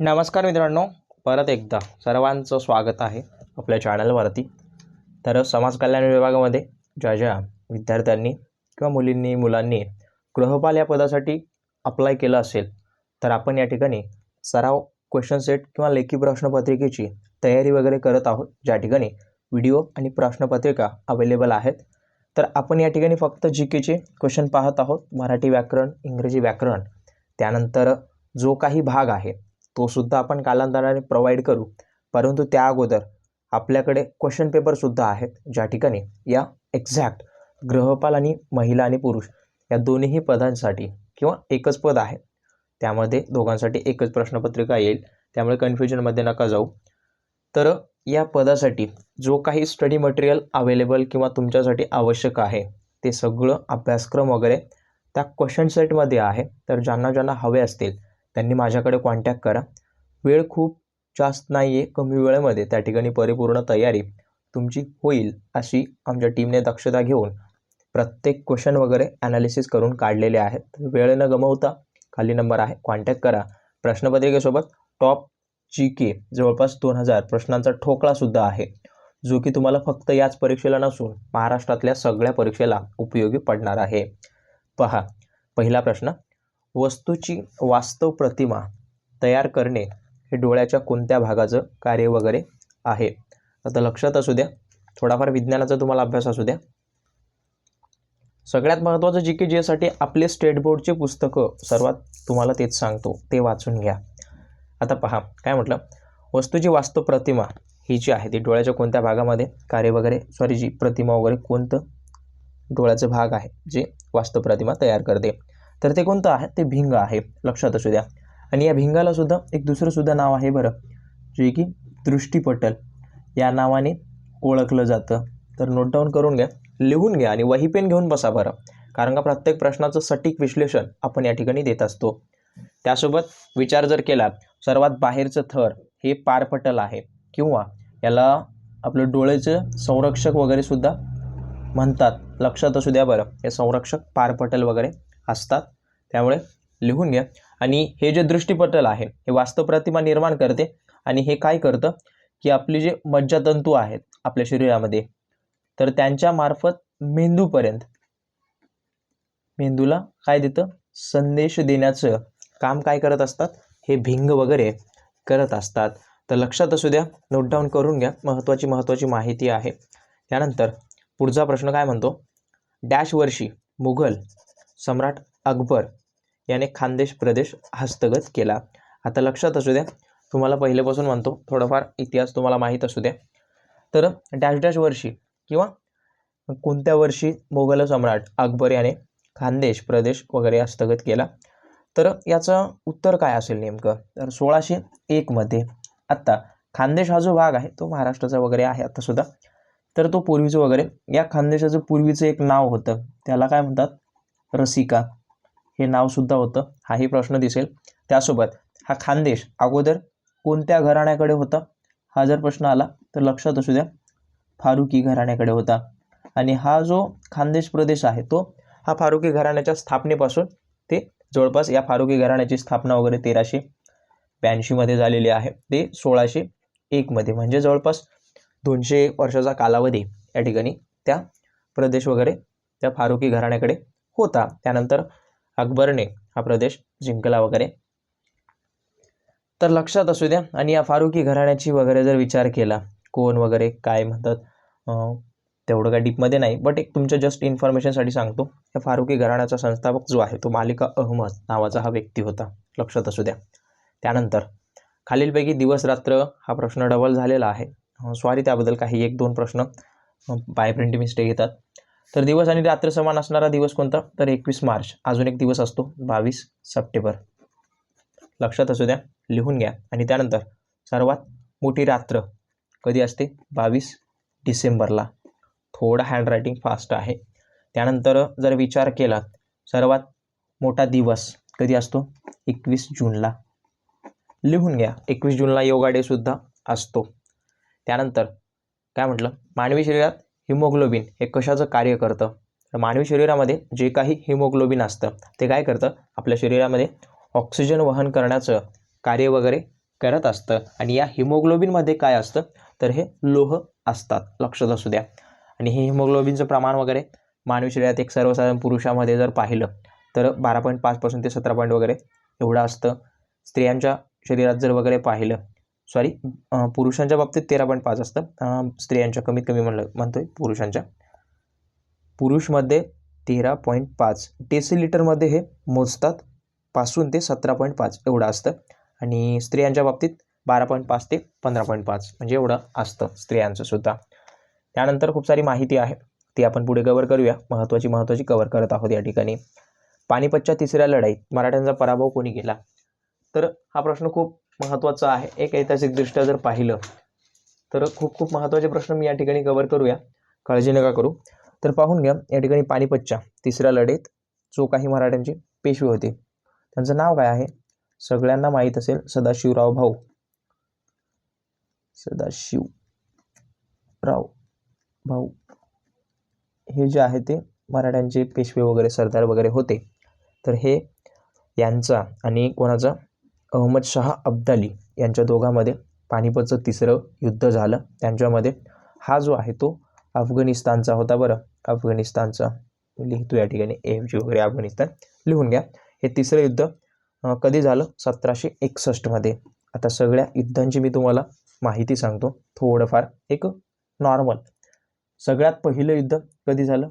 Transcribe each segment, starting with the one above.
नमस्कार मित्रांनो परत एकदा सर्वांचं स्वागत आहे आपल्या चॅनलवरती. तर समाज कल्याण विभागामध्ये ज्या ज्या विद्यार्थ्यांनी किंवा मुलींनी मुलांनी गृहपाल या पदासाठी अप्लाय केलं असेल तर आपण या ठिकाणी सराव क्वेश्चन सेट किंवा लेखी प्रश्नपत्रिकेची तयारी वगैरे करत आहोत. ज्या ठिकाणी व्हिडिओ आणि प्रश्नपत्रिका अवेलेबल आहेत. तर आपण या ठिकाणी फक्त जी केचे क्वेश्चन पाहत आहोत. मराठी व्याकरण इंग्रजी व्याकरण त्यानंतर जो काही भाग आहे तोसुद्धा आपण कालांतराने प्रोव्हाइड करू. परंतु त्या अगोदर आपल्याकडे क्वेश्चन पेपरसुद्धा आहेत ज्या ठिकाणी या एक्झॅक्ट ग्रहपाल आणि महिला आणि पुरुष या दोन्हीही पदांसाठी किंवा एकच पद आहे. त्यामध्ये दोघांसाठी एकच प्रश्नपत्रिका येईल त्यामुळे कन्फ्युजनमध्ये नका जाऊ. तर या पदासाठी जो काही स्टडी मटेरियल अवेलेबल किंवा तुमच्यासाठी आवश्यक आहे ते सगळं अभ्यासक्रम वगैरे त्या क्वेश्चन सेटमध्ये आहे. तर ज्यांना ज्यांना हवे असतील त्यांनी माझ्याकडे कॉन्टॅक्ट करा. वेळ खूप जास्त नाही आहे कमी वेळेमध्ये त्या ठिकाणी परिपूर्ण तयारी तुमची होईल अशी आमच्या टीमने दक्षता घेऊन प्रत्येक क्वेश्चन वगैरे ॲनालिसिस करून काढलेले आहेत. वेळ न गमवता खाली नंबर आहे कॉन्टॅक्ट करा. प्रश्नपत्रिकेसोबत टॉप जी के जवळपास दोन हजार प्रश्नांचा ठोकळासुद्धा आहे जो की तुम्हाला फक्त याच परीक्षेला नसून महाराष्ट्रातल्या सगळ्या परीक्षेला उपयोगी पडणार आहे. पहा पहिला प्रश्न वस्तूची वास्तव प्रतिमा तयार करणे हे डोळ्याच्या कोणत्या भागाचं कार्य वगैरे आहे? आता लक्षात असू द्या. थोडाफार विज्ञानाचा तुम्हाला अभ्यास असू द्या. सगळ्यात महत्त्वाचं जी के जेसाठी आपले स्टेट बोर्डचे पुस्तकं सर्वात तुम्हाला तेच सांगतो. ते वाचून घ्या. आता पहा काय म्हटलं? वस्तूची वास्तव प्रतिमा ही जी आहे ती डोळ्याच्या कोणत्या भागामध्ये कार्य वगैरे सॉरी जी प्रतिमा वगैरे कोणतं डोळ्याचं भाग आहे जे वास्तव प्रतिमा तयार करते? तर ते कोणतं आहे? ते भिंग आहे. लक्षात असू द्या. आणि या भिंगाला सुद्धा एक दुसरं सुद्धा नाव आहे बरं. जे की दृष्टीपटल. या नावाने ओळखलं जातं. तर नोट डाऊन करून घ्या लिहून घ्या आणि वही पेन घेऊन बसा बरं. कारण का प्रत्येक प्रश्नाचं सटीक विश्लेषण आपण या ठिकाणी देत असतो. त्यासोबत विचार जर केला सर्वात बाहेरचं थर हे पारपटल आहे. किंवा याला आपलं डोळ्याचं संरक्षक वगैरे सुद्धा म्हणतात. लक्षात असू द्या बरं. हे संरक्षक पारपटल वगैरे असतात. त्यामुळे लिहून घ्या. आणि हे जे दृष्टीपटल आहे हे वास्तव प्रतिमा निर्माण करते आणि हे काय करतं? की आपले जे मज्जातंतू आहेत आपल्या शरीरामध्ये तर त्यांच्या मार्फत मेंदूपर्यंत मेंदूला काय देतं? संदेश देण्याचं काम काय करत असतात? हे भिंग वगैरे करत असतात. तर लक्षात असू द्या नोट डाऊन करून घ्या. महत्त्वाची महत्त्वाची माहिती आहे. त्यानंतर पुढचा प्रश्न काय म्हणतो? डॅश वर्षी मुघल सम्राट अकबर याने खानदेश प्रदेश हस्तगत केला. आता लक्षात असू द्या तुम्हाला पहिल्यापासून म्हणतो थोडाफार इतिहास तुम्हाला माहीत असू द्या. तर डॅश डॅश वर्षी किंवा कोणत्या वर्षी मोगल सम्राट अकबर याने खानदेश प्रदेश वगैरे हस्तगत केला? तर याचं उत्तर काय असेल नेमकं? तर सोळाशे एकमध्ये आत्ता खानदेश हा जो भाग आहे तो महाराष्ट्राचा वगैरे आहे आत्तासुद्धा तर तो पूर्वीचं वगैरे या खानदेशाचं पूर्वीचं एक नाव होतं. त्याला काय म्हणतात? रसिका हे नावसुद्धा होतं. हाही प्रश्न दिसेल. त्यासोबत हा खानदेश अगोदर कोणत्या घराण्याकडे होता? हा जर प्रश्न आला तर लक्षात असू द्या फारुकी घराण्याकडे होता. आणि हा जो खानदेश प्रदेश आहे तो हा फारुकी घराण्याच्या स्थापनेपासून ते जवळपास या फारुकी घराण्याची स्थापना वगैरे तेराशे ब्याऐंशीमध्ये झालेली आहे. ते सोळाशे एकमध्ये म्हणजे जवळपास दोनशे वर्षाचा कालावधी या ठिकाणी त्या प्रदेश वगैरे त्या फारुकी घराण्याकडे होता. त्यानंतर अकबरने हा प्रदेश जिंकला वगैरे. तर लक्षात असू द्या आणि या फारुकी घराण्याची वगैरे जर विचार केला कोण वगैरे काय म्हणतात तेवढं काय डीपमध्ये नाही बट एक तुमच्या जस्ट इन्फॉर्मेशनसाठी सांगतो या फारुकी घराण्याचा संस्थापक जो आहे तो मालिका अहमद नावाचा हा व्यक्ती होता. लक्षात असू द्या. त्यानंतर खालीलपैकी दिवस रात्र हा प्रश्न डबल झालेला आहे. सॉरी त्याबद्दल काही एक दोन प्रश्न बाय प्रिंट मिस्टेक येतात. तर दिवस आणि रात्र समान असणारा दिवस कोणता? तर एकवीस मार्च. अजून एक दिवस असतो बावीस सप्टेंबर. लक्षात असू द्या लिहून घ्या. आणि त्यानंतर सर्वात मोठी रात्र कधी असते? बावीस डिसेंबरला. थोडं हँडरायटिंग फास्ट आहे. त्यानंतर जर विचार केलात सर्वात मोठा दिवस कधी असतो? एकवीस जूनला. लिहून घ्या. एकवीस जूनला योगा डे सुद्धा असतो. त्यानंतर काय म्हटलं? मानवी शरीरात हिमोग्लोबिन हे कशाचं कार्य करतं? तर मानवी शरीरामध्ये जे काही हिमोग्लोबिन असतं ते काय करतं? आपल्या शरीरामध्ये ऑक्सिजन वहन करण्याचं कार्य वगैरे करत असतं. आणि या हिमोग्लोबिनमध्ये काय असतं? तर हे लोह असतात लक्षात असू द्या. आणि हे हिमोग्लोबिनचं प्रमाण वगैरे मानवी शरीरात एक सर्वसाधारण पुरुषामध्ये जर पाहिलं तर बारा पॉईंट पाचपासून ते सतरा पॉईंट वगैरे एवढं असतं. स्त्रियांच्या शरीरात जर वगैरे पाहिलं सॉरी पुरुषांच्या बाबतीत तेरा पॉईंट पाच असतं. स्त्रियांच्या कमीत कमी म्हणलं म्हणतोय पुरुषांच्या. पुरुषमध्ये तेरा पॉईंट पाच. डेसिलिटरमध्ये हे मोजतात पासून ते सतरा पॉईंट पाच एवढं असतं. आणि स्त्रियांच्या बाबतीत बारा पॉईंट पाच ते पंधरा पॉईंट पाच म्हणजे एवढं असतं स्त्रियांचं सुद्धा. त्यानंतर खूप सारी माहिती आहे. ती आपण पुढे कवर करूया. महत्त्वाची महत्त्वाची कवर करत आहोत या ठिकाणी. पानिपतच्या तिसऱ्या लढाईत मराठ्यांचा पराभव कोणी केला? तर हा प्रश्न खूप महत्त्वाचं आहे. एक ऐतिहासिकदृष्ट्या जर पाहिलं तर खूप खूप महत्त्वाचे प्रश्न मी या ठिकाणी कव्हर करूया. काळजी नका करू. तर पाहून घ्या या ठिकाणी पानिपतच्या तिसऱ्या लढेत जो काही मराठ्यांचे पेशवे होते. त्यांचं नाव काय आहे? सगळ्यांना माहीत असेल सदाशिवराव भाऊ. सदाशिवराव भाऊ. हे जे आहे ते मराठ्यांचे पेशवे वगैरे सरदार वगैरे होते. तर हे यांचा आणि कोणाचा? अहमदशाह अब्दाली यांच्या दोघांमध्ये पानिपतचं तिसरं युद्ध झालं. त्यांच्यामध्ये हा जो आहे तो अफगाणिस्तानचा होता बरं. अफगाणिस्तानचा लिहितो या ठिकाणी एफजी वगैरे अफगाणिस्तान. लिहून घ्या. हे तिसरं युद्ध कधी झालं? सतराशे एकसष्टमध्ये आता सगळ्या युद्धांची मी तुम्हाला माहिती सांगतो. थोडंफार एक नॉर्मल सगळ्यात पहिलं युद्ध कधी झालं?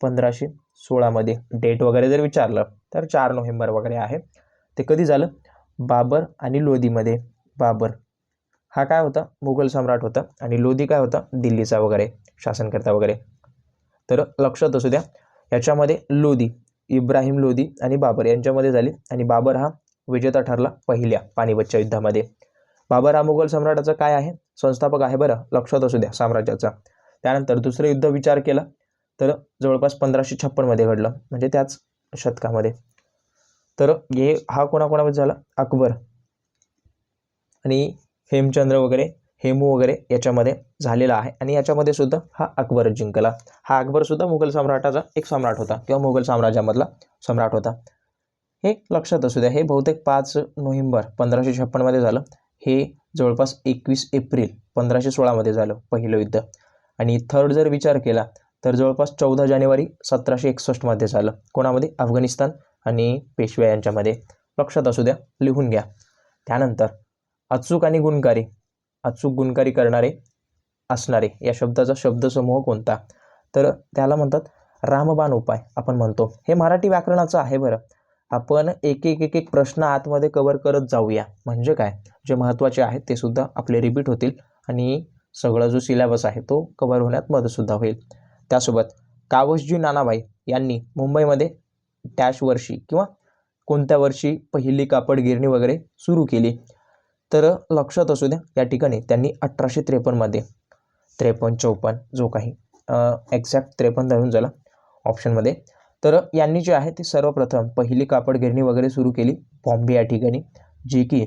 पंधराशे सोळामध्ये डेट वगैरे जर विचारलं तर चार नोव्हेंबर वगैरे आहे. ते कधी झालं? बाबर आणि लोधीमध्ये बाबर. हा काय होता? मुघल सम्राट होता आणि लोधी काय होता? दिल्लीचा वगैरे शासनकर्ता वगैरे. तर लक्षात असू द्या याच्यामध्ये लोधी इब्राहिम लोधी आणि बाबर यांच्यामध्ये झाली आणि बाबर हा विजेता ठरला पहिल्या पानिपतच्या युद्धामध्ये. बाबर हा मुघल सम्राटाचा काय आहे? संस्थापक आहे बरं लक्षात असू द्या साम्राज्याचा. त्यानंतर दुसरं युद्ध विचार केला तर जवळपास पंधराशे छप्पनमध्ये घडलं म्हणजे त्याच शतकामध्ये. तर हे हा कोणाकोणामध्ये झाला? अकबर. आणि हेमचंद्र वगैरे हेमू वगैरे याच्यामध्ये झालेला आहे. आणि याच्यामध्ये सुद्धा हा अकबर जिंकला. हा अकबरसुद्धा मुघल सम्राटाचा एक सम्राट होता किंवा मुघल साम्राज्यामधला सम्राट होता. हे लक्षात असू द्या हे बहुतेक पाच नोव्हेंबर पंधराशे छप्पनमध्ये झालं. हे जवळपास एकवीस एप्रिल पंधराशे सोळामध्ये झालं पहिलं युद्ध. आणि थर्ड जर विचार केला तर जवळपास चौदा जानेवारी सतराशे एकसष्टमध्ये झालं. कोणामध्ये? अफगाणिस्तान. आणि पेशव्या यांच्यामध्ये लक्षात असू द्या लिहून घ्या. त्यानंतर अचूक आणि गुणकारी अचूक गुणकारी करणारे असणारे या शब्दाचा शब्दसमूह कोणता? तर त्याला म्हणतात रामबाण उपाय आपण म्हणतो. हे मराठी व्याकरणाचं आहे बरं. आपण एक एक एक एक प्रश्न आतमध्ये कवर करत जाऊया. म्हणजे काय? जे महत्त्वाचे आहेत ते सुद्धा आपले रिपीट होतील आणि सगळा जो सिलेबस आहे तो कवर होण्यात मदतसुद्धा होईल. त्यासोबत कावसजी नानाबाई यांनी मुंबईमध्ये डॅश वर्षी किंवा कोणत्या वर्षी पहिली कापड गिरणी वगैरे सुरू केली. तर लक्षात असू द्या या ठिकाणी त्यांनी अठराशे त्रेपन्नमध्ये त्रेपन्न चौपन्न जो काही एक्झॅक्ट त्रेपन्न धरून झाला ऑप्शनमध्ये तर यांनी जे आहे ते सर्वप्रथम पहिली कापड गिरणी वगैरे सुरू केली बॉम्बे या ठिकाणी जे की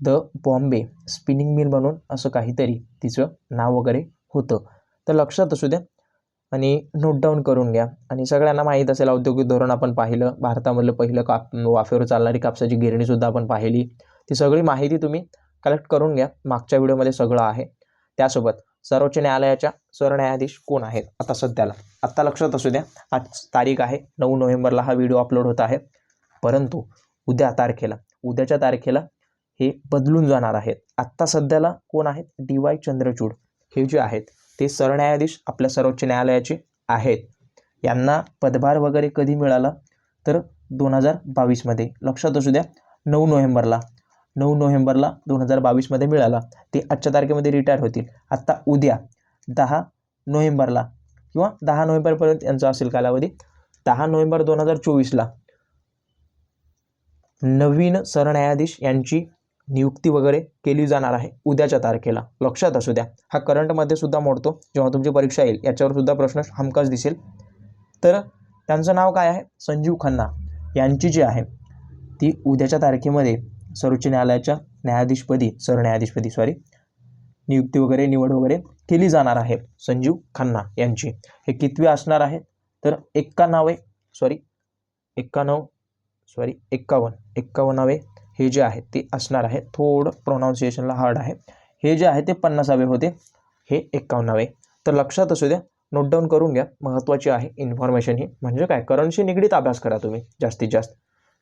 द बॉम्बे स्पिनिंग मिल म्हणून असं काहीतरी तिचं नाव वगैरे होतं. तर लक्षात असू द्या आणि नोट डाऊन करून घ्या. आणि सगळ्यांना माहीत असेल औद्योगिक धोरण आपण पाहिलं भारतामधलं पहिलं काप वाफेवर चालणारी कापसाची गिरणीसुद्धा आपण पाहिली. ती सगळी माहिती तुम्ही कलेक्ट करून घ्या. मागच्या व्हिडिओमध्ये सगळं आहे. त्यासोबत सर्वोच्च न्यायालयाच्या सरन्यायाधीश कोण आहेत? आता सध्याला. आत्ता लक्षात असू द्या आज तारीख आहे. नऊ नोव्हेंबरला हा व्हिडिओ अपलोड होत आहे. परंतु उद्या तारखेला उद्याच्या तारखेला हे बदलून जाणार आहेत. आत्ता सध्याला कोण आहेत? डी वाय चंद्रचूड हे जे आहेत ते सरन्यायाधीश आपल्या सर्वोच्च न्यायालयाचे आहेत. यांना पदभार वगैरे कधी मिळाला? तर दोन हजार बावीसमध्ये. लक्षात असू द्या नऊ नोव्हेंबरला. नऊ नोव्हेंबरला दोन हजार बावीसमध्ये मिळाला. ते आजच्या तारखेमध्ये रिटायर होतील. आत्ता उद्या दहा नोव्हेंबरला किंवा दहा नोव्हेंबरपर्यंत यांचा असेल कालावधी. दहा नोव्हेंबर दोन हजार चोवीसला नवीन सरन्यायाधीश यांची नियुक्ती वगैरे केली जाणार आहे उद्याच्या तारखेला. लक्षात असू द्या हा करंटमध्ये सुद्धा मोडतो. जेव्हा तुमची परीक्षा येईल याच्यावर सुद्धा प्रश्न हमखास दिसेल. तर त्यांचं नाव काय आहे? संजीव खन्ना यांची जी आहे ती उद्याच्या तारखेमध्ये सर्वोच्च न्यायालयाच्या न्यायाधीशपदी सरन्यायाधीशपदी सॉरी नियुक्ती वगैरे निवड वगैरे केली जाणार आहे संजीव खन्ना यांची. हे कितवे असणार आहे? तर एक्कावन्नावे सॉरी एक्काण्णव सॉरी एक्कावन्न एक्कावन्नावे हे जे आहे ते असणार आहे. थोडं प्रोनाऊन्सिएशनला हार्ड आहे. हे जे आहे ते पन्नासावे होते. हे एक्कावन्नावे तर लक्षात असू द्या नोट डाऊन करून घ्या. महत्त्वाची आहे इन्फॉर्मेशन ही. म्हणजे काय? करंटशी निगडीत अभ्यास करा तुम्ही जास्तीत जास्त.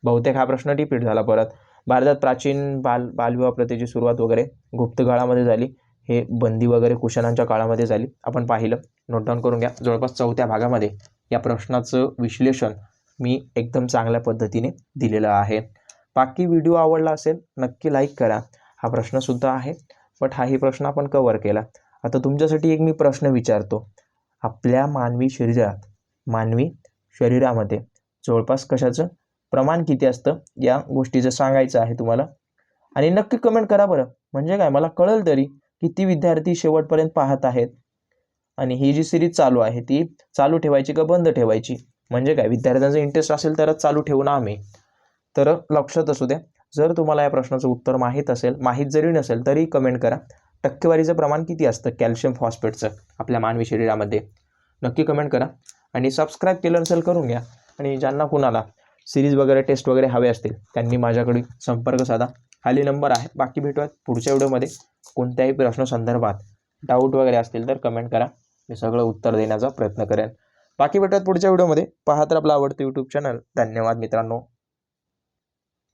बहुतेक हा प्रश्न रिपीट झाला परत. भारतात प्राचीन बाल बालविवाह प्रथेची सुरुवात वगैरे गुप्त काळामध्ये झाली. हे बंदी वगैरे कुशनांच्या काळामध्ये झाली. आपण पाहिलं. नोट डाऊन करून घ्या. जवळपास चौथ्या भागामध्ये या प्रश्नाचं विश्लेषण मी एकदम चांगल्या पद्धतीने दिलेलं आहे. बाकी व्हिडिओ आवडला असेल नक्की लाईक करा. हा प्रश्नसुद्धा आहे बट हाही प्रश्न आपण कवर केला. आता तुमच्यासाठी एक मी प्रश्न विचारतो. आपल्या मानवी शरीरात मानवी शरीरामध्ये जवळपास कशाचं प्रमाण किती असतं? या गोष्टीचं सांगायचं आहे तुम्हाला. आणि नक्की कमेंट करा बरं. म्हणजे काय? मला कळेल तरी किती विद्यार्थी शेवटपर्यंत पाहत आहेत. आणि ही जी सिरीज चालू आहे ती चालू ठेवायची का बंद ठेवायची? म्हणजे काय? विद्यार्थ्यांचा इंटरेस्ट असेल तरच चालू ठेवू ना आम्ही. तर लक्षात असू द्या जर तुम्हाला या प्रश्नाचं उत्तर माहीत असेल माहीत जरी नसेल तरी कमेंट करा. टक्केवारीचं प्रमाण किती असतं? कॅल्शियम फॉस्फेटचं आपल्या मानवी शरीरामध्ये. नक्की कमेंट करा. आणि सबस्क्राईब केलं नसेल करून घ्या. आणि ज्यांना कुणाला सिरीज वगैरे टेस्ट वगैरे हवे असतील त्यांनी माझ्याकडे संपर्क साधा. खाली नंबर आहे. बाकी भेटूयात पुढच्या व्हिडिओमध्ये. कोणत्याही प्रश्नासंदर्भात डाऊट वगैरे असतील तर कमेंट करा. मी सगळं उत्तर देण्याचा प्रयत्न करेन. बाकी भेटूयात पुढच्या व्हिडिओमध्ये. पाहत आपलं आवडतं यूट्यूब चॅनल धन्यवाद मित्रांनो.